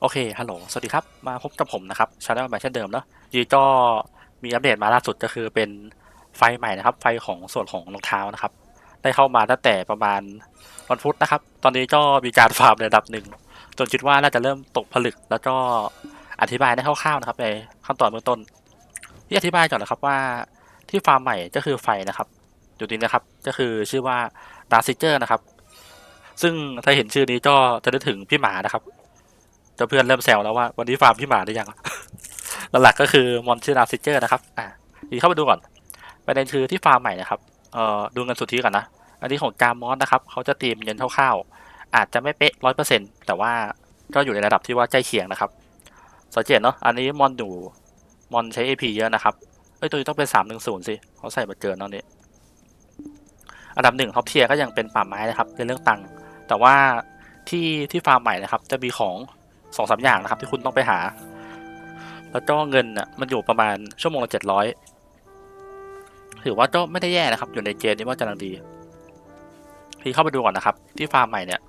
โอเค ฮัลโหล สวัสดีครับ มาพบกับผมนะครับชาแนลแบบเช่นเดิมเนาะยีก็มีอัปเดตมาล่าสุดก็คือเป็นไฟใหม่นะครับ ไฟของส่วนของรองเท้านะครับ ได้เข้ามาตั้งแต่ประมาณวันพุธนะครับ ตอนนี้ก็มีการฟาร์มในระดับหนึ่ง จนคิดว่าน่าจะเริ่มตกผลึก แล้วก็อธิบายได้คร่าวๆนะครับ ในขั้นตอนเบื้องต้น ที่อธิบายก่อนนะครับว่าที่ฟาร์มใหม่ก็คือไฟนะครับอยู่นี้นะครับ ก็คือชื่อว่าดาร์ซิเจอร์นะครับ ซึ่งถ้าเห็นชื่อนี้ก็จะนึกถึงพี่หมานะครับ เจ้าเพื่อนเริ่มแซวแล้วว่าวันนี้ฟาร์มพี่หมาได้ยังหลักๆก็คือมอนชื่อดาซิเจอร์นะครับ อะดีเข้าไปดูก่อนประเด็นคือที่ฟาร์มใหม่นะครับ เอ่อดูเงินสุทธิก่อนนะ อันนี้ของจามมอสนะครับเขาจะตีมเงินคร่าวๆ อาจจะไม่เป๊ะร้อยเปอร์เซ็นต์แต่ว่าก็อยู่ในระดับที่ว่าใกล้เคียงนะครับสังเกตเนาะ อันนี้มอนอยู่มอนใช้ AP เยอะนะครับ เอ้ยตัวนี้ต้องเป็นสามหนึ่งศูนย์สิเขาใส่มาเกินตอนนี้ อันดับหนึ่งท็อปเทียก็ยังเป็นป่าไม้นะครับในเรื่องตังค์แต่ว่าที่ที่ฟาร์มใหม่นะครับ จะมีของ สองสามอย่างนะครับ ที่คุณต้องไปหา แล้วก็เงินน่ะมันอยู่ประมาณชั่วโมงละเจ็ดร้อยถือว่าก็ไม่ได้แย่นะครับ อยู่ในเกณฑ์นี้ว่ากำลังดีพี่เข้าไปดูก่อนนะครับ ที่ฟาร์มใหม่เนี่ย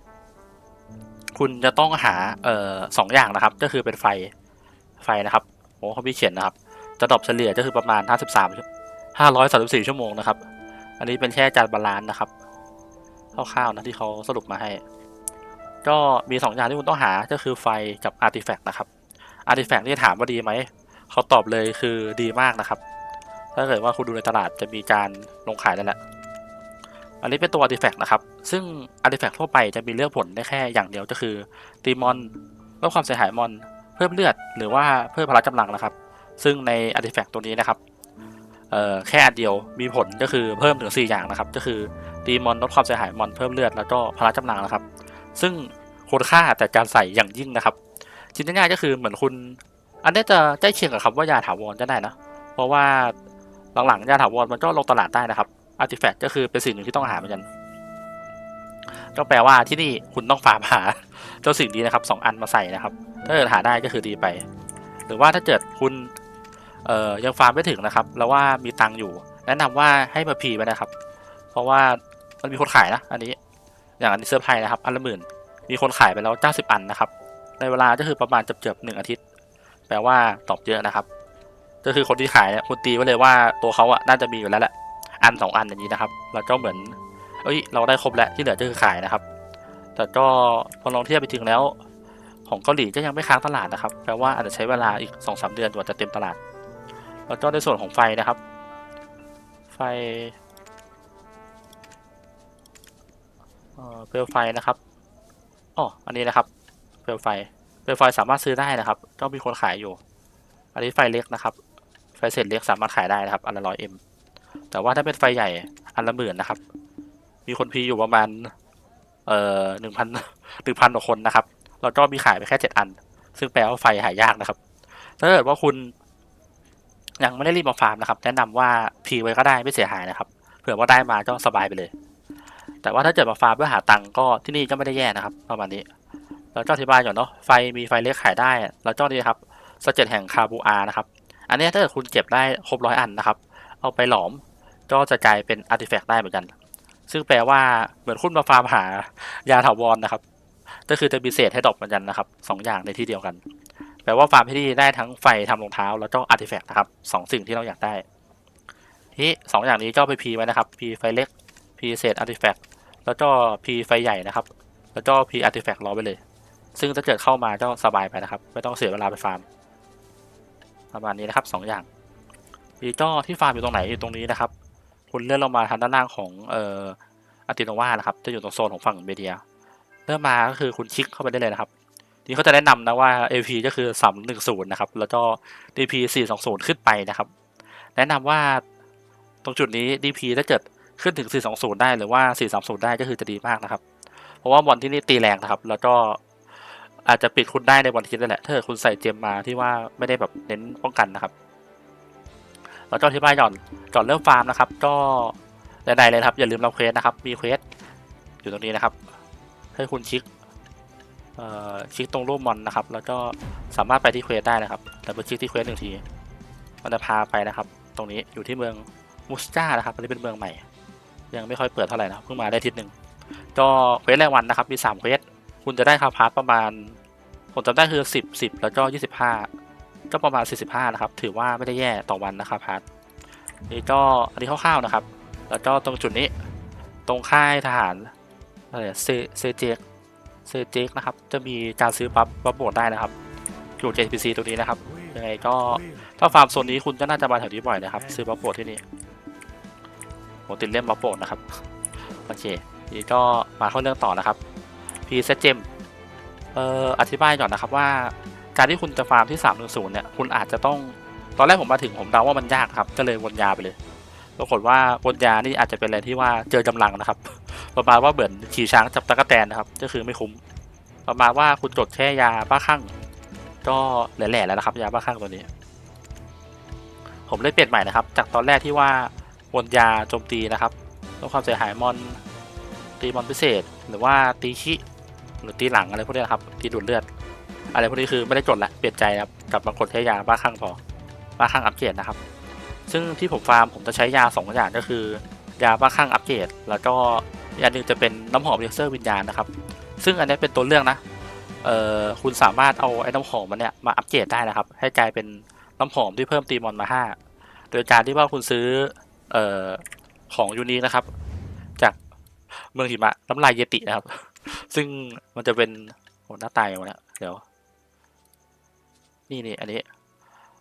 คุณจะต้องหาเอ่อสองอย่างนะครับ ก็คือเป็นไฟไฟนะครับโอ้เขาพี่เขียนนะครับ จะดรอปเฉลี่ยก็คือประมาณห้าสิบสามห้าร้อยสามสิบสี่ชั่วโมงนะครับ อันนี้เป็นแค่จานบาลานซ์นะครับคร่าวๆนะที่เขาสรุปมาให้ ก็มีสองอย่างที่คุณต้องหาก็คือไฟกับอาร์ติแฟกต์นะครับอาร์ติแฟกต์นี่ถามว่าดีไหมเขาตอบเลยคือดีมากนะครับ ถ้าเกิดว่าคุณดูในตลาดจะมีการลงขายแล้วแหละอันนี้เป็นตัวอาร์ติแฟกต์นะครับ ซึ่งอาร์ติแฟกต์ทั่วไปจะมีเลือกผลได้แค่อย่างเดียวก็คือตีมอนลดความเสียหายมอน เพิ่มเลือดหรือว่าเพิ่มพละกำลังนะครับ ซึ่งในอาร์ติแฟกต์ตัวนี้นะครับเอ่อแค่อันเดียวมีผลก็คือเพิ่มถึง 4 อย่างนะครับ ก็คือตีมอนลดความเสียหายมอนเพิ่มเลือดแล้วก็พละกำลังนะครับ ซึ่งคุณค่าแต่การใส่อย่างยิ่งนะครับคิดง่ายก็คือเหมือนคุณ อันนี้จะใกล้เคียงกับคำว่ายาถาวรก็ได้นะ เพราะว่าหลังๆยาถาวรมันก็ลงตลาดได้นะครับอาร์ติแฟกต์ก็คือเป็นสิ่งหนึ่งที่ต้องหาเหมือนกัน ก็แปลว่าที่นี่คุณต้องฟาร์มหาเจ้าสิ่งนี้นะครับสองอันมาใส่นะครับ ถ้าเกิดหาได้ก็คือดีไป หรือว่าถ้าเกิดคุณเอ่อยังฟาร์มไม่ถึงนะครับ แล้วว่ามีตังค์อยู่ แนะนำว่าให้มาพีไว้นะครับ เพราะว่ามันมีคนขายนะ อันนี้ อย่างอันนี้เซอร์ไพรส์นะครับอันละหมื่นมีคนขายไปแล้ว 90 อันนะครับ ในเวลาก็คือประมาณเกือบๆหนึ่งอาทิตย์ แปลว่าตอบเยอะนะครับ ก็คือคนที่ขายเนี่ยคุณตีไว้เลยว่าตัวเขาอะน่าจะมีอยู่แล้วแหละอันสองอันอย่างนี้นะครับแล้วก็เหมือนเอ้ยเราได้ครบแล้วที่เหลือก็คือขายนะครับ แต่ก็พอลองเทียบไปถึงแล้ว ของเกาหลีก็ยังไม่ค้างตลาดนะครับ แปลว่าอาจจะใช้เวลาอีกสองสามเดือนกว่าจะเต็มตลาด แล้วก็ในส่วนของไฟนะครับ ไฟ เปลวไฟนะครับอ๋ออันนี้นะครับ เปลวไฟ เปลวไฟสามารถซื้อได้นะครับก็มีคนขายอยู่ อันนี้ไฟเล็กนะครับ ไฟเศษเล็กสามารถขายได้นะครับ อันละร้อยเอ็ม แต่ว่าถ้าเป็นไฟใหญ่อันละหมื่นนะครับ มีคนพีอยู่ประมาณ เอ่อหนึ่งพันหนึ่งพันกว่าคนนะครับแล้วก็มีขายไปแค่เจ็ดอัน ซึ่งแปลว่าไฟหายากนะครับ ถ้าเกิดว่าคุณ ยังไม่ได้รีบมาฟาร์มนะครับ แนะนำว่าพีไว้ก็ได้ไม่เสียหายนะครับ เผื่อว่าได้มาก็สบายไปเลย แต่ว่าถ้าเกิดมาฟาร์มเพื่อหาตังค์ก็ที่นี่ก็ไม่ได้แย่นะครับ ประมาณนี้แล้วก็อธิบายก่อนเนาะไฟมีไฟเล็กขายได้แล้วก็นี่ครับสเก็ตแห่งคาบูอานะครับ อันนี้ถ้าเกิดคุณเก็บได้ครบร้อยอันนะครับ เอาไปหลอมก็จะกลายเป็นอาร์ติแฟกต์ได้เหมือนกัน ซึ่งแปลว่าเหมือนคุณมาฟาร์มหายาถาวรนะครับ ก็คือจะมีเศษให้ดอปเหมือนกันนะครับสองอย่างในที่เดียวกัน แปลว่าฟาร์มที่นี่ได้ทั้งไฟทำรองเท้า แล้วก็อาร์ติแฟกต์นะครับสองสิ่งที่เราอยากได้ที่สองอย่างนี้ก็ไปพีไว้นะครับพีไฟเล็กพีเศษอาร์ติแฟกต์ แล้วก็พีไฟใหญ่นะครับ แล้วก็พีอาร์ติแฟกต์รอไว้เลย ซึ่งถ้าเกิดเข้ามาก็สบายไปนะครับ ไม่ต้องเสียเวลาไปฟาร์ม ประมาณนี้นะครับสองอย่างพีก็ที่ฟาร์มอยู่ตรงไหนอยู่ตรงนี้นะครับ คุณเลื่อนลงมาทางด้านล่างของเอ่ออาร์ติโนวานะครับ จะอยู่ตรงโซนของฝั่งเมเดียเริ่มมาก็คือคุณคลิกเข้าไปได้เลยนะครับที่เขาจะแนะนำนะว่า AP ก็คือ 310 นะครับ แล้วก็ DP 420 ขึ้นไปนะครับ แนะนำว่าตรงจุดนี้ DP ถ้าเกิด ขึ้นถึง 420 ได้หรือว่า 430 ได้ก็คือจะดีมากนะครับ เพราะว่าบอลที่นี่ตีแรงนะครับ แล้วก็อาจจะปิดคุณได้ในบอลคิดนั่นแหละถ้าคุณใส่เจมมาที่ว่าไม่ได้แบบเน้นป้องกันนะครับ แล้วก็ที่บ้านก่อนก่อนเริ่มฟาร์มนะครับ ก็ใดๆเลยครับ อย่าลืมเรับเควสนะครับ มีเควสอยู่ตรงนี้นะครับ ให้คุณคลิคลิกตรงรูปมอนนะครับ แล้วก็สามารถไปที่เควสได้นะครับ แต่ไปคลิกที่เควสหนึ่งที มันจะพาไปนะครับ ตรงนี้อยู่ที่เมืองมูสจ้านะครับอันนี้เป็นเมืองใหม่ ยังไม่ค่อยเปิดเท่าไหร่นะเพิ่งมาได้ทิศหนึ่งก็เควสแรกวันนะครับ มีสามเควสคุณจะได้คาพาร์ทประมาณ ผมจำได้คือสิบสิบแล้วก็ยี่สิบห้าก็ประมาณสี่สิบห้านะครับ ถือว่าไม่ได้แย่ต่อวันนะครับพาร์ทนี่ก็อันนี้คร่าวๆนะครับ แล้วก็ตรงจุดนี้ ตรงค่ายทหารอะไรเซเซเจกเซเจกนะครับ จะมีการซื้อปั๊บปั๊บโบดได้นะครับอยู่ JPC ตรงนี้นะครับยังไงก็ถ้าฟาร์มโซนนี้คุณก็น่าจะมาแถวนี้บ่อยนะครับ ซื้อบัฟโบดที่นี่ ผมติดเล่มบัฟโบนะครับ โอเคนี่ก็มาเข้าเรื่องต่อนะครับพีเซเจมเอ่ออธิบายก่อนนะครับว่าการที่คุณจะฟาร์มที่3 1 0เนี่ยคุณอาจจะต้องตอนแรกผมมาถึงผมเดาว่ามันยากครับก็เลยวนยาไปเลยปรากฏว่าวนยานี่อาจจะเป็นอะไรที่ว่าเจอกำลังนะครับ ประมาณว่าเหมือนขี่ช้างจับตะกแตนนะครับ ก็คือไม่คุ้ม ประมาณว่าคุณจดแค่ยาบ้าคลั่งก็แหล่ๆแล้วนะครับ ยาบ้าคลั่งตัวนี้ ผมเลยเปลี่ยนใหม่นะครับ จากตอนแรกที่ว่า วนยาโจมตีนะครับลดความเสียหายมอนตีมอนพิเศษ หรือว่าตีชิหรือตีหลังอะไรพวกนี้นะครับตีดูดเลือด อะไรพวกนี้คือไม่ได้จดละเปลี่ยนใจครับกลับมากดใช้ยาบ้าคลั่งพอบ้าคลั่งอัปเกรดนะครับ ซึ่งที่ผมฟาร์มผมจะใช้ยาสองอย่างก็คือ ยาบ้าคลั่งอัปเกรดแล้วก็อีกอันหนึงจะเป็นน้ำหอมเรเซอร์วิญญาณนะครับ ซึ่งอันนี้เป็นตัวเลือกนะเอ่อคุณสามารถเอาไอ้น้ำหอมมันเนี่ยมาอัปเกรดได้นะครับ ให้กลายเป็นน้ำหอมที่เพิ่มตีมอนมาห้าโดยการที่ว่าคุณซื้อ เอ่อของยูนีนะครับ จากเมืองหิมะน้ำลายเยตินะครับ ซึ่งมันจะเป็นโอ้หน้าตายอย่างเนี้ยเดี๋ยว นี่นี่อันนี้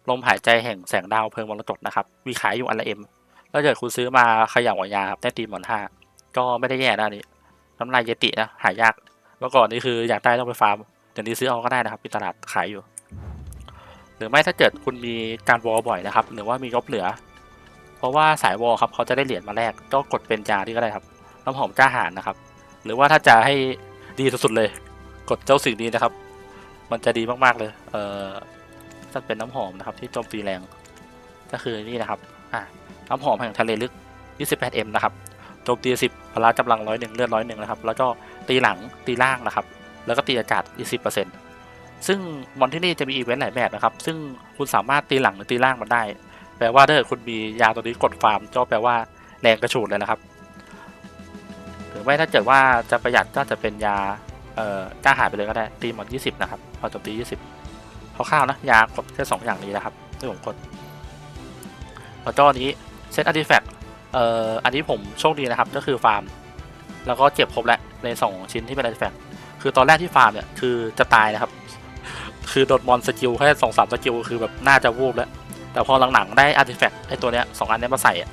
ลมหายใจแห่งแสงดาวเพลิงมรกตนะครับ มีขายอยู่อันละเอ็มแล้วเกิดคุณซื้อมาขย่าหัวยาครับได้ตีมอนห้าก็ไม่ได้แย่นะนี้น้ำลายเยตินะหายากเมื่อก่อนนี่คืออยากได้ต้องไปฟาร์มเดี๋ยวนี้ซื้อเอาก็ได้นะครับมีตลาดขายอยู่ หรือไม่ถ้าเกิดคุณมีการวอลบ่อยนะครับ หรือว่ามีงบเหลือ ราะว่าสายวอลครับเขาจะได้เหรียญมาแลกก็กดเป็นจาที่ก็ได้ครับน้ำหอมจ้าหารนะครับ หรือว่าถ้าจะให้ดีสุดๆเลย กดเจ้าสิ่งนี้นะครับ มันจะดีมากๆเลย เอ่อจะเป็นน้ำหอมนะครับ ที่โจมตีแรง ก็คือนี่นะครับอะน้ำหอมแห่งทะเลลึก 28M นะครับโจมตี 10พละกำลังร้อยหนึ่งเลือดร้อยหนึ่งนะครับ แล้วก็ตีหลังตีล่างนะครับ แล้วก็ตีอากาศอีกสิซึ่งมอนที่นี่จะมีอีเวนต์หลายแบบนะครับ ซึ่งคุณสามารถตีหลังหรือตีล่างมันได้ แปลว่าถ้าเกิดคุณมียาตัวนี้กดฟาร์มก็แปลว่าแรงกระฉูดเลยนะครับ หรือไม่ถ้าเกิดว่าจะประหยัดก็จะเป็นยาเอ่อจ้าหายไปเลยก็ได้ตีมอน20 นะครับพอจบตี 20คร่าวๆนะยากดแค่สองอย่างนี้นะครับที่ผมกดแล้วก็อันนี้เซตอาร์ติแฟกต์เอ่ออันนี้ผมโชคดีนะครับก็คือฟาร์ม แล้วก็เก็บครบแล้วในสองชิ้นที่เป็นอาร์ติแฟกต์คือตอนแรกที่ฟาร์มเนี่ยคือจะตายนะครับ คือโดนมอนสกิลแค่สองสามสกิลคือแบบน่าจะวูบแล้ว แต่พอหลังๆได้อาร์ติแฟกต์ไอตัวเนี้ยสองอันเนี้ยมาใส่อะ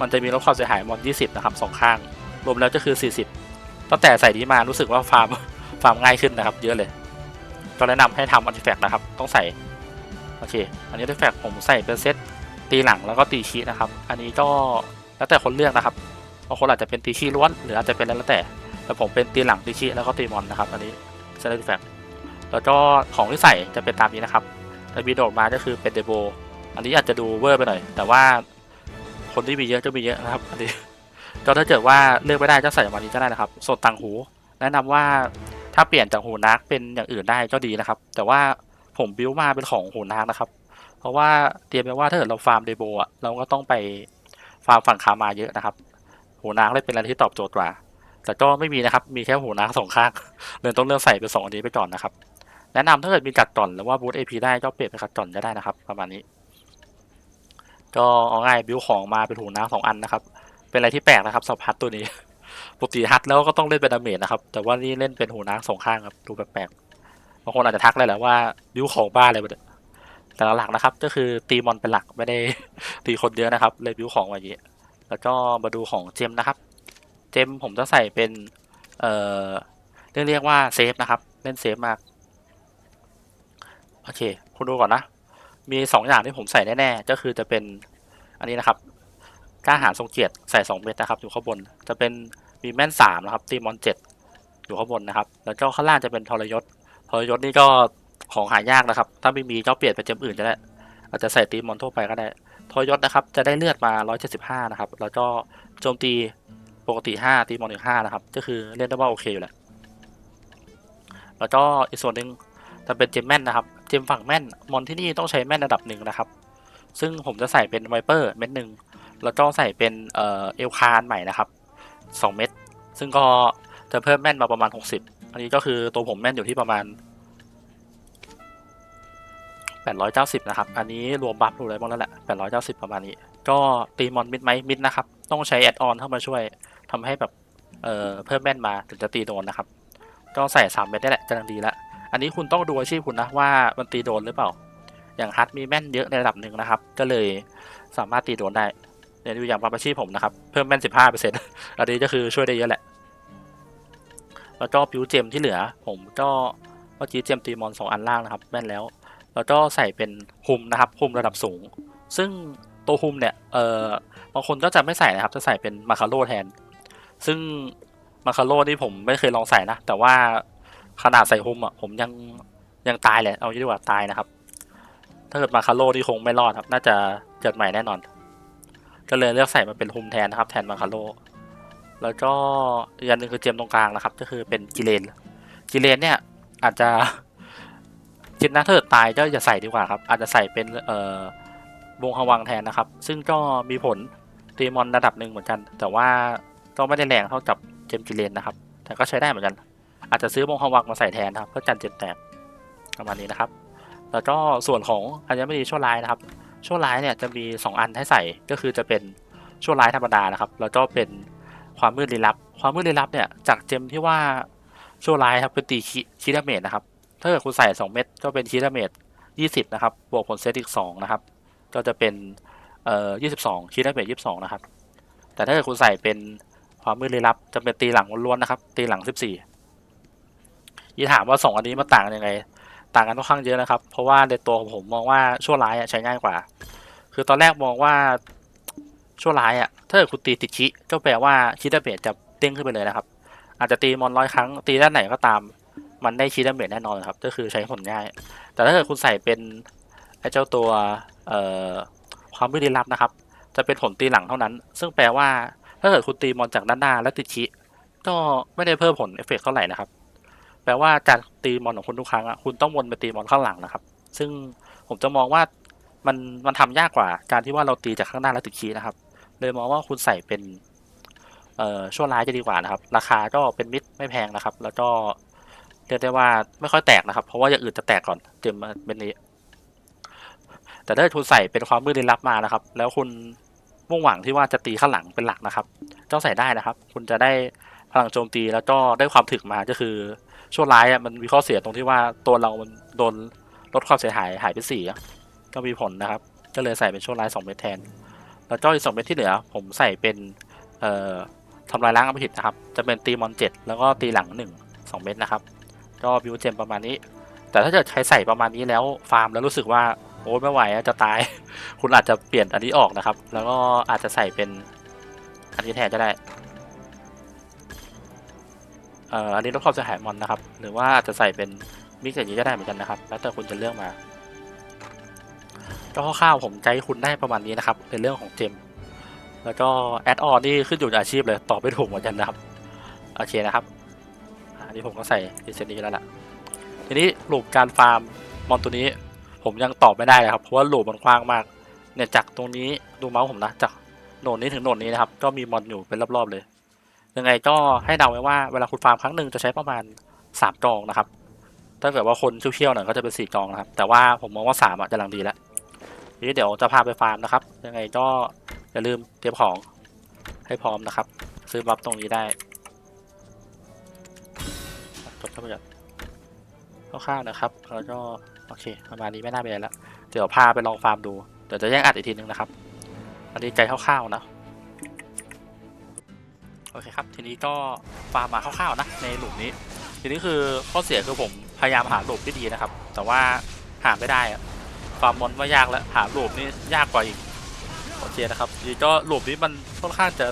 มันจะมีลดความเสียหายมอน20 นะครับสองข้าง รวมแล้วก็คือ 40 ตั้งแต่ใส่นี้มารู้สึกว่าฟาร์มฟาร์มง่ายขึ้นนะครับ เยอะเลยก็แนะนำให้ทำอาร์ติแฟกต์นะครับ ต้องใส่ โอเค อันนี้อาร์ติแฟกต์ผมใส่เป็นเซตตีหลังแล้วก็ตีคีนะครับ อันนี้ก็แล้วแต่คนเลือกนะครับบางคนอาจจะเป็นตีคีล้วนหรืออาจจะเป็นแล้วแต่ แต่ผมเป็นตีหลังตีคีแล้วก็ตีมอนนะครับ อันนี้เซตอาร์ติแฟกต์แล้วก็ของที่ใส่จะเป็นตามนี้นะครับแต่มีโดดมาก็คือเป็นเดโบ อันนี้อาจจะดูเวอร์ไปหน่อย แต่ว่าคนที่มีเยอะก็มีเยอะนะครับ อันนี้ ก็ถ้าเกิดว่าเลือกไม่ได้ก็ใส่มานี้ก็ได้นะครับส่วนต่างหู แนะนำว่าถ้าเปลี่ยนจากหูนักเป็นอย่างอื่นได้ก็ดีนะครับ แต่ว่าผมบิ้วมาเป็นของหูนักนะครับ เพราะว่าเตรียมไว้ว่าถ้าเกิดเราฟาร์มเดโบอะเราก็ต้องไปฟาร์มฝั่งคามาเยอะนะครับหูนักเลยเป็นอะไรที่ตอบโจทย์กว่า แต่ก็ไม่มีนะครับ มีแค่หูนักสองข้างเลยต้องเลือกใส่เป็นสองอันนี้ไปก่อนนะครับ แนะนำถ้าเกิดมีกัดก่อนหรือว่าบูทเอพีได้ก็เปลี่ยนเป็นกัดก่อนก็ได้นะครับ ประมาณนี้ ก็เอาง่ายบิวของมาเป็นหูน้ำสองอันนะครับ เป็นอะไรที่แปลกนะครับสับพัดตัวนี้ปกติฮัดแล้วก็ต้องเล่นเป็นดาเมจนะครับ แต่ว่านี่เล่นเป็นหูน้ำสองข้างครับดูแปลกๆบางคนอาจจะทักเลยแหละว่าบิวของบ้าอะไรแบบแต่หลักๆนะครับ ก็คือตีมอนเป็นหลักไม่ได้ตีคนเยอะนะครับ เลยบิวของมาอย่างนี้แล้วก็มาดูของเจมนะครับ เจมผมจะใส่เป็น เอ่อเรียกเรียกว่าเซฟนะครับ เล่นเซฟมาก โอเค คุณดูก่อนนะ มีสองอย่างที่ผมใส่แน่ๆก็คือจะเป็นอันนี้นะครับกล้าหารทรงเกียรติใส่สองเม็ดนะครับ อยู่ข้างบนจะเป็นมีแม่นสามนะครับ ตีมอนเจ็ดอยู่ข้างบนนะครับ แล้วก็ข้างล่างจะเป็นทรยศทรยศนี่ก็ของหายากนะครับ ถ้าไม่มีก็เปลี่ยนไปเจมอื่นก็ได้อาจจะใส่ตีมอนทั่วไปก็ได้ทรยศนะครับจะได้เลือดมา 175 นะครับ แล้วก็โจมตีปกติ 5 ตีมอนอีก5นะครับ ก็คือเล่นได้ว่าโอเคอยู่แหละแล้วก็อีกส่วนหนึ่งจะเป็นเจมแม่นนะครับ เจมฝั่งแม่น มอนที่นี่ต้องใช้แม่นระดับหนึ่งนะครับ ซึ่งผมจะใส่เป็นไวเปอร์เม็ดหนึ่งแล้วก็ใส่เป็นเออเอลคาร์ใหม่นะครับ 2 เม็ดซึ่งก็จะเพิ่มแม่นมาประมาณ 60 อันนี้ก็คือตัวผมแม่นอยู่ที่ประมาณ 890 นะครับ อันนี้รวมบัฟรวมอะไรบ้างแล้วแหละ 890 ประมาณนี้ ก็ตีมอนมิดไหมมิดนะครับ ต้องใช้แอดออนเข้ามาช่วยทำให้แบบเเพิ่มแม่นมาถึงจะตีโดนนะครับ ก็ใส่ 3 เม็ดได้แหละกำลังดีละ อันนี้คุณต้องดูอาชีพคุณนะว่ามันตีโดนหรือเปล่า อย่างฮัทมีแม่นเยอะในระดับหนึ่งนะครับ ก็เลยสามารถตีโดนได้เนี่ยดูอย่างบัฟอาชีพผมนะครับ เพิ่มแม่น15%อันนี้ก็คือช่วยได้เยอะแหละ แล้วก็พิวเจมที่เหลือ ผมก็เมื่อกี้เจมตีมอนสองอันล่างนะครับแม่นแล้ว แล้วก็ใส่เป็นฮุมนะครับฮุมระดับสูง ซึ่งตัวฮุมเนี่ยเอ่อบางคนก็จะไม่ใส่นะครับ จะใส่เป็นมาคาโร่แทน ซึ่งมาคาโร่นี่ผมไม่เคยลองใส่นะ แต่ว่า ขนาดใส่ฮุมอะผมยังยังตายเลยเอางี้ดีกว่าตายนะครับ ถ้าเกิดมาคาโร่นี่คงไม่รอดครับ น่าจะเกิดใหม่แน่นอน ก็เลยเลือกใส่มาเป็นฮุมแทนนะครับ แทนมาคาโร่แล้วก็อีกอันหนึ่งคือเจมตรงกลางนะครับ ก็คือเป็นกิเลนกิเลนเนี่ยอาจจะคิดนะถ้าเกิดตายก็อย่าใส่ดีกว่าครับ อาจจะใส่เป็นเอ่อวงฮวังแทนนะครับ ซึ่งก็มีผลตีมอนระดับหนึ่งเหมือนกัน แต่ว่าก็ไม่ได้แรงเท่ากับเจมกิเลนนะครับ แต่ก็ใช้ได้เหมือนกัน อาจจะซื้อวงฮวังมาใส่แทนนะครับเพื่อกันเจ็บแตกประมาณนี้นะครับ แล้วก็ส่วนของอัญมณีชั่วร้ายนะครับ ชั่วร้ายเนี่ยจะมี 2 อันให้ใส่ก็คือจะเป็นชั่วร้ายธรรมดานะครับ แล้วก็เป็นความมืดลี้ลับ ความมืดลี้ลับเนี่ยจากเจมที่ว่าชั่วร้ายครับคือตีคิดาเมจนะครับ ถ้าเกิดคุณใส่ 2 เม็ดก็เป็นคิดาเมจ20 นะครับ บวกผลเซตอีก 2 นะครับ ก็จะเป็นเอ่อ22คิดาเมจ22 นะครับ แต่ถ้าเกิดคุณใส่เป็นความมืดลี้ลับจะเป็นตีหลังล้วนๆนะครับ ตีหลัง 14 ยี่ถามว่า2อันนี้มันต่างกันยังไง ต่างกันค่อนข้างเยอะนะครับ เพราะว่าในตัวของผมมองว่าชั่วร้ายใช้ง่ายกว่า คือตอนแรกมองว่าชั่วร้ายอะถ้าเกิดคุณตีติดคิก็แปลว่าคิดาเมจจะเด้งขึ้นไปเลยนะครับ อาจจะตีมอนร้อยครั้งตีด้านไหนก็ตาม มันได้คิดาเมจแน่นอนครับ ก็คือใช้ผลง่าย แต่ถ้าเกิดคุณใส่เป็นไอ้เจ้าตัวความมืดลี้ลับนะครับ จะเป็นผลตีหลังเท่านั้น ซึ่งแปลว่าถ้าเกิดคุณตีมอนจากด้านหน้าและติดคิก็ไม่ได้เพิ่มผลเอฟเฟกต์เท่าไหร่นะครับ แปลว่าการตีมอนของคุณทุกครั้งอะคุณต้องวนไปตีมอนข้างหลังนะครับ ซึ่งผมจะมองว่ามันมันทำยากกว่า การที่ว่าเราตีจากข้างหน้าแล้วติดคีนะครับ เลยมองว่าคุณใส่เป็นเอ่อชั่วร้ายจะดีกว่านะครับ ราคาก็เป็นมิตรไม่แพงนะครับ แล้วก็เรียกได้ว่าไม่ค่อยแตกนะครับ เพราะว่าอย่างอื่นจะแตกก่อนเต็มเป็นนี้ แต่ถ้าคุณใส่เป็นความมืดลี้ลับมานะครับ แล้วคุณมุ่งหวังที่ว่าจะตีข้างหลังเป็นหลักนะครับก็ใส่ได้นะครับ คุณจะได้พลังโจมตีแล้วก็ได้ความถึกมาก็คือ ชั่วร้ายอะมันมีข้อเสียตรงที่ว่าตัวเรามันโดนลดความเสียหายหายไปสี่ก็มีผลนะครับ ก็เลยใส่เป็นชั่วร้ายสองเม็ดแทน แล้วก็อีกสองเม็ดที่เหลือ ผมใส่เป็นเอ่อทำลายล้างอมหิตนะครับ จะเป็นตีมอนเจ็ดแล้วก็ตีหลังหนึ่งสองเม็ดนะครับ ก็บิวเจมประมาณนี้ แต่ถ้าเกิดใช้ใส่ประมาณนี้แล้วฟาร์มแล้วรู้สึกว่าโอ้ไม่ไหวจะตาย คุณอาจจะเปลี่ยนอันนี้ออกนะครับ แล้วก็อาจจะใส่เป็นอันนี้แทนก็ได้ อ่ออันนี้ลดความเสียหายมอนนะครับ หรือว่าอาจจะใส่เป็นมิกซ์อย่างนี้ก็ได้เหมือนกันนะครับ แล้วแต่คุณจะเลือกมาก็คร่าวๆผมใจคุณได้ประมาณนี้นะครับ ในเรื่องของเจม แล้วก็แอดออนนี่ขึ้นอยู่กับอาชีพเลยตอบไม่ถูกเหมือนกันนะครับ โอเคนะครับอันนี้ผมก็ใส่ดิเซนนี้แล้วล่ะ ทีนี้ลูปการฟาร์มมอนตัวนี้ ผมยังตอบไม่ได้เลยครับ เพราะว่าลูปมันกว้างมาก เนี่ยจากตรงนี้ดูเมาส์ผมนะจากโหนดนี้ถึงโหนดนี้นะครับ ก็มีมอนอยู่เป็นรอบๆเลย ยังไงก็ให้เดาไว้ว่าเวลาคุณฟาร์มครั้งหนึ่งจะใช้ประมาณสามกองนะครับ ถ้าเกิดว่าคนเชี่ยวๆหน่อยก็จะเป็นสี่กองนะครับ แต่ว่าผมมองว่าสามอะจะลังดีแล้วทีนี้เดี๋ยวจะพาไปฟาร์มนะครับ ยังไงก็อย่าลืมเตรียมของให้พร้อมนะครับ ซื้อบัฟตรงนี้ได้จดเข้าไปก่อนคร่าวๆนะครับ แล้วก็โอเคประมาณนี้ไม่น่าเป็นไรและเดี๋ยวพาไปลองฟาร์มดู เดี๋ยวจะแยกอัดอีกทีนึงนะครับ อันนี้ใจคร่าวๆนะ โอเคครับ ทีนี้ก็ฟาร์มมาคร่าวๆนะในหลุมนี้ ทีนี้คือข้อเสียคือผมพยายามหาหลุมที่ดีนะครับ แต่ว่าหาไม่ได้อะฟาร์มมอนว่ายากแล้วหาหลุมนี่ยากกว่าอีกโอเคนะครับทีนี้ก็หลุมนี้มันค่อนข้างจะ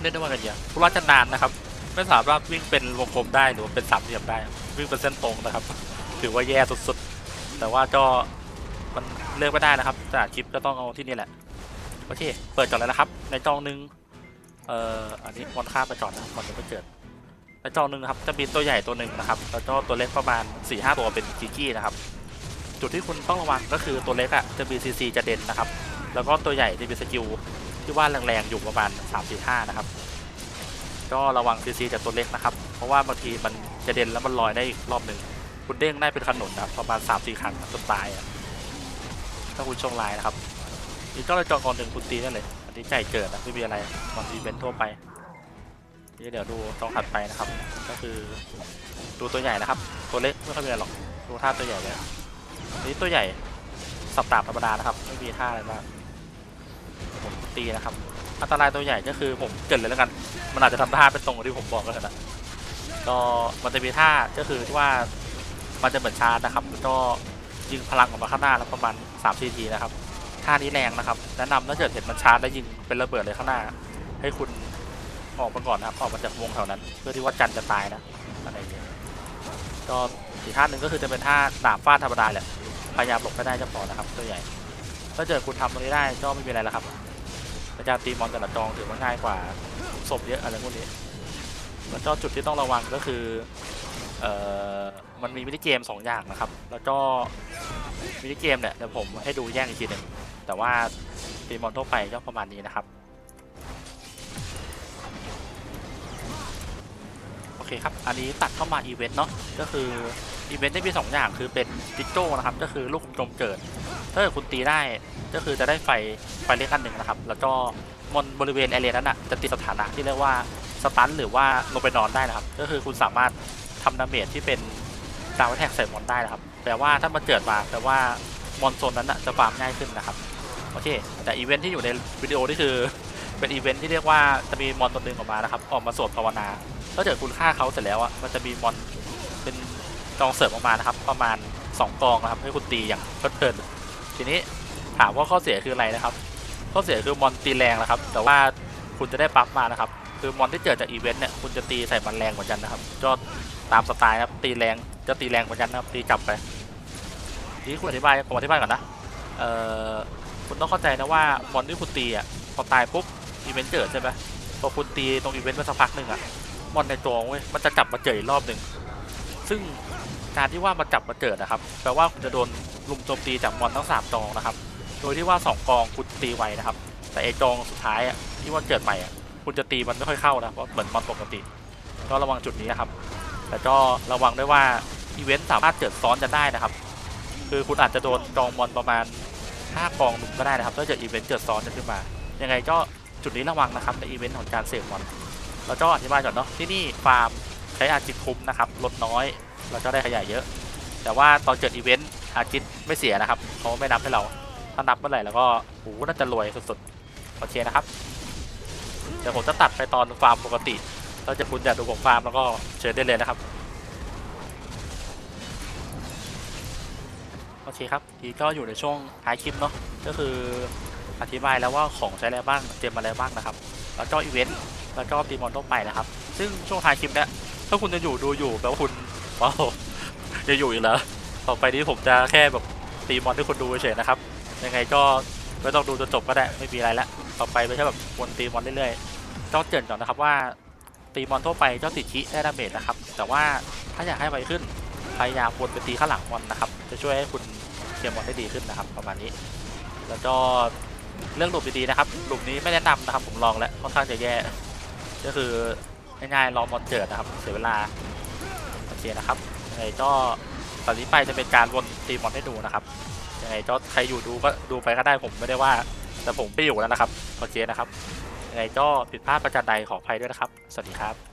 เล่นได้ว่ากันอย่างทุราชนานนะครับ ไม่สามารถวิ่งเป็นวงกลมได้หรือว่าเป็นสามเหลี่ยมได้ วิ่งเป็นเส้นตรงนะครับ ถือว่าแย่สุดๆ แต่ว่าก็มันเลือกไม่ได้นะครับจากคลิปก็ต้องเอาที่นี่แหละ โอเค เปิดก่อนเลยนะครับ ในจองหนึ่ง เอ่ออันนี้มอนข้ามไปก่อนนะก่อนจะไปเกิดในจอหนึ่งนะครับจะมีตัวใหญ่ตัวหนึ่งนะครับแล้วก็ตัวเล็กประมาณ4ี่ห้าตัวเป็นกิกี้นะครับ จุดที่คุณต้องระวังก็คือตัวเล็กอะ่ะจะมีซีซีจะเด่นนะครับ แล้วก็ตัวใหญ่จะมีสกิลที่ว่าแรงๆอยู่ประมาณ3 4 5นะครับก็ระวังซีซีจากตัวเล็กนะครับ เพราะว่าบางทีมันจะเด่นแล้วมันลอยได้อีกรอบหนึ่งคุณเด้งได้เป็นขนุนนะประมาณสามสี่ครั้งจนตายอะถ้าคุณชงลายนะครับนี่ก็เลยจองก่อนหนึ่งคุณตีได้เลย นนี้ใจเกิดนะไม่มีอะไรมันอีเวนต์ทั่วไปนี่เดี๋ยวดูตรงถัดไปนะครับ ก็คือดูตัวใหญ่นะครับ ตัวเล็กไม่ค่อยมีอะไรหรอกดูท่าตัวใหญ่เลยนี้ตัวใหญ่สับดาบธรรมดานะครับ ไม่มีท่าอะไรมากผมตีนะครับ อันตรายตัวใหญ่ก็คือผมเกรินเลยแล้วกัน มันอาจจะทำท่าเป็นตรงกับที่ผมบอกก็เถอะนะก็มันจะมีท่าก็คือที่ว่ามันจะเหมือนชาร์จนะครับแล้วก็ยิงพลังออกมาข้างหน้าแล้วประมาณ3 4ทีนะครับ ท่านี้แรงนะครับแนะนำถ้าเกิดเห็นมันชาร์จแล้วยิงเป็นระเบิดเลยข้างหน้า ให้คุณออกมาก่อนนะครับออกมาจากวงแถวนั้น เพื่อที่ว่าจันจะตายนะอะไรอย่างเงี้ยก็อีกท่าหนึ่งก็คือจะเป็นท่าดาบฟาดธรรมดาแหละพยายามหลบไม่ได้จะพอนะครับตัวใหญ่ถ้าเกิดคุณทำตรงนี้ได้ก็ไม่มีอะไรแล้วครับในการตีมอนแต่ละจองถือว่าง่ายกว่าศพเยอะอะไรพวกนี้แล้วก็จุดที่ต้องระวังก็คือเอ่อมันมีมินิเกมสองอย่างนะครับ แล้วก็มินิเกมเนี่ยเดี๋ยวผมให้ดูแยกอีกทีหนึ่ง แต่ว่าตีมอนทั่วไปก็ประมาณนี้นะครับ โอเคครับ อันนี้ตัดเข้ามาอีเวนต์เนาะ ก็คืออีเวนต์ได้มีสองอย่างคือเป็นดิจิโจนะครับ ก็คือลูกกลมเกิด ถ้าเกิดคุณตีได้ก็คือจะได้ไฟไฟเล็กอันหนึ่งนะครับ แล้วก็มอนบริเวณแอเรียนั้นอะจะติดสถานะที่เรียกว่าสตันหรือว่าลงไปนอนได้นะครับ ก็คือคุณสามารถทำดาเมจที่เป็นดาวแท็กใส่มอนได้นะครับ แปลว่าถ้ามันเกิดมาแปลว่ามอนโซนนั้นอะจะฟาร์มง่ายขึ้นนะครับ อเคแต่อีเวนท์ที่อยู่ในวิดีโอนี่คือ เป็นอีเวนท์ที่เรียกว่าจะมีมอนตัวหนึ่งออกมานะครับ ออกมาสวดภาวนาถ้าเกิดคุณฆ่าเขาเสร็จแล้วอะมันจะมีมอนเป็นกองเสริมออกมานะครับ ประมาณ 2 กองนะครับให้คุณตีอย่างเพลิดเพลินทีนี้ถามว่าข้อเสียคืออะไรนะครับ ข้อเสียคือมอนตีแรงนะครับ แต่ว่าคุณจะได้ปั๊บมานะครับ คือมอนที่เกิดจากอีเวนต์เนี่ยคุณจะตีใส่มันแรงเหมือนกันนะครับก็ตามสไตล์นะครับตีแรงจะตีแรงเหมือนกันนะครับตีกลับไปทีนี้คุณอธิบายผมอธิบายก่อนนะเอ่อ คุณต้องเข้าใจนะว่ามอนที่คุณตีอะพอตายปุ๊บอีเวนต์เกิดใช่ไหมพอคุณตีตรงอีเวนต์มาสักพักหนึ่งอะมอนในตัวเว้ยมันจะกลับมาเจออีกรอบหนึ่งซึ่งการที่ว่ามาจับมาเกิดนะครับแปลว่าคุณจะโดนลุมโจมตีจากมอนทั้งสามจองนะครับ โดยที่ว่าสองกองคุณตีไวนะครับ แต่ไอจองสุดท้ายอะที่ว่าเกิดใหม่อะคุณจะตีมันไม่ค่อยเข้านะเพราะเหมือนมอนปกติ ก็ระวังจุดนี้นะครับแล้วก็ระวังด้วยว่าอีเวนต์สามารถเกิดซ้อนกันได้นะครับ คือคุณอาจจะโดนจองมอนประมาณ 5กองหนุ่มก็ได้นะครับถ้าเกิดอีเวนต์เกิดซ้อนกันขึ้นมา ยังไงก็จุดนี้ระวังนะครับในอีเวนต์ของการเสกมอนแล้วก็อธิบายก่อนเนาะที่นี่ฟาร์มใช้อาจิตคุ้มนะครับลดน้อยแล้วก็ได้ขยายเยอะ แต่ว่าตอนเกิดอีเวนต์อาจิตไม่เสียนะครับเขาไม่นับให้เราถ้านับเมื่อไหร่แล้วก็โหน่าจะรวยสุดๆโอเคนะครับเดี๋ยวผมจะตัดไปตอนฟาร์มปกติเราจะคุณอยากดูของฟาร์มแล้วก็เชิญได้เลยนะครับ โอเคครับทีก็อยู่ในช่วงท้ายคลิปเนาะก็คืออธิบายแล้วว่าของใช้อะไรบ้างเตรียมอะไรบ้างนะครับ แล้วก็อีเวนต์แล้วก็ตีมอนทั่วไปนะครับ ซึ่งช่วงท้ายคลิปเนี้ยถ้าคุณจะอยู่ดูอยู่แปลว่าคุณว้าวจะอยู่อีกแล้วต่อไปนี้ผมจะแค่แบบตีมอนให้คุณดูเฉยๆนะครับยังไงก็ไม่ต้องดูจนจบก็ได้ไม่มีอะไรละต่อไปไม่ใช่แบบวนตีมอนเรื่อยๆต้องเตือนก่อนนะครับว่าตีมอนทั่วไปเจ้าติดคิได้ดาเมจนะครับ แต่ว่าถ้าอยากให้ไวขึ้น พยายามวนไปตีข้างหลังมอนนะครับจะช่วยให้คุณเคลียร์มอนได้ดีขึ้นนะครับ ประมาณนี้ แล้วก็เรื่องหลุมดีๆนะครับหลุมนี้ไม่แนะนำนะครับผมลองแล้วค่อนข้างจะแย่ ก็คือง่ายๆรอมอนเจิดนะครับเสียเวลาโอเคนะครับยังไงก็ตอนนี้ไปจะเป็นการวนตีมอนให้ดูนะครับยังไงก็ใครอยู่ดูก็ดูไปก็ได้ผมไม่ได้ว่า แต่ผมไม่อยู่แล้วนะครับโอเคนะครับยังไงก็ผิดพลาดประการใดขออภัยด้วยนะครับ สวัสดีครับ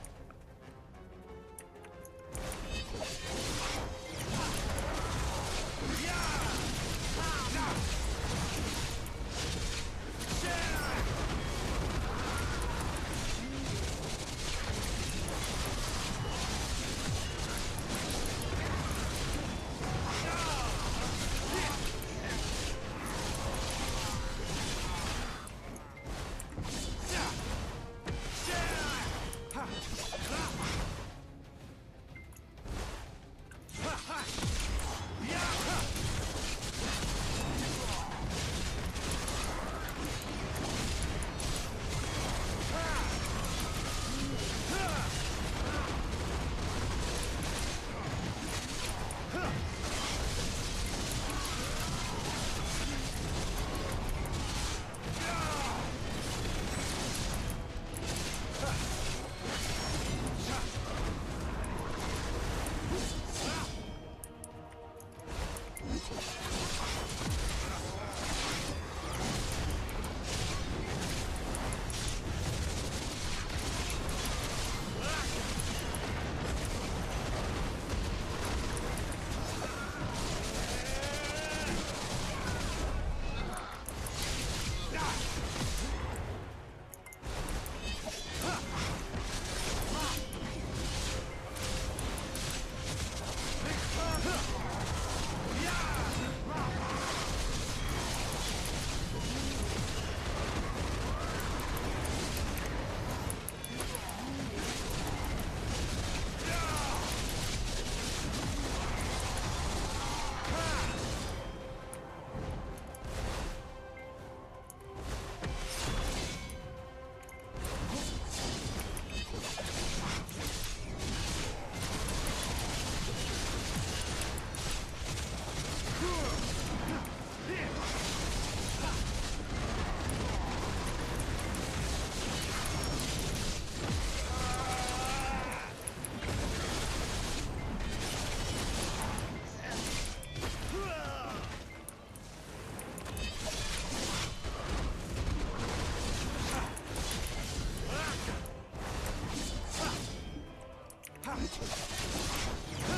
Yeah.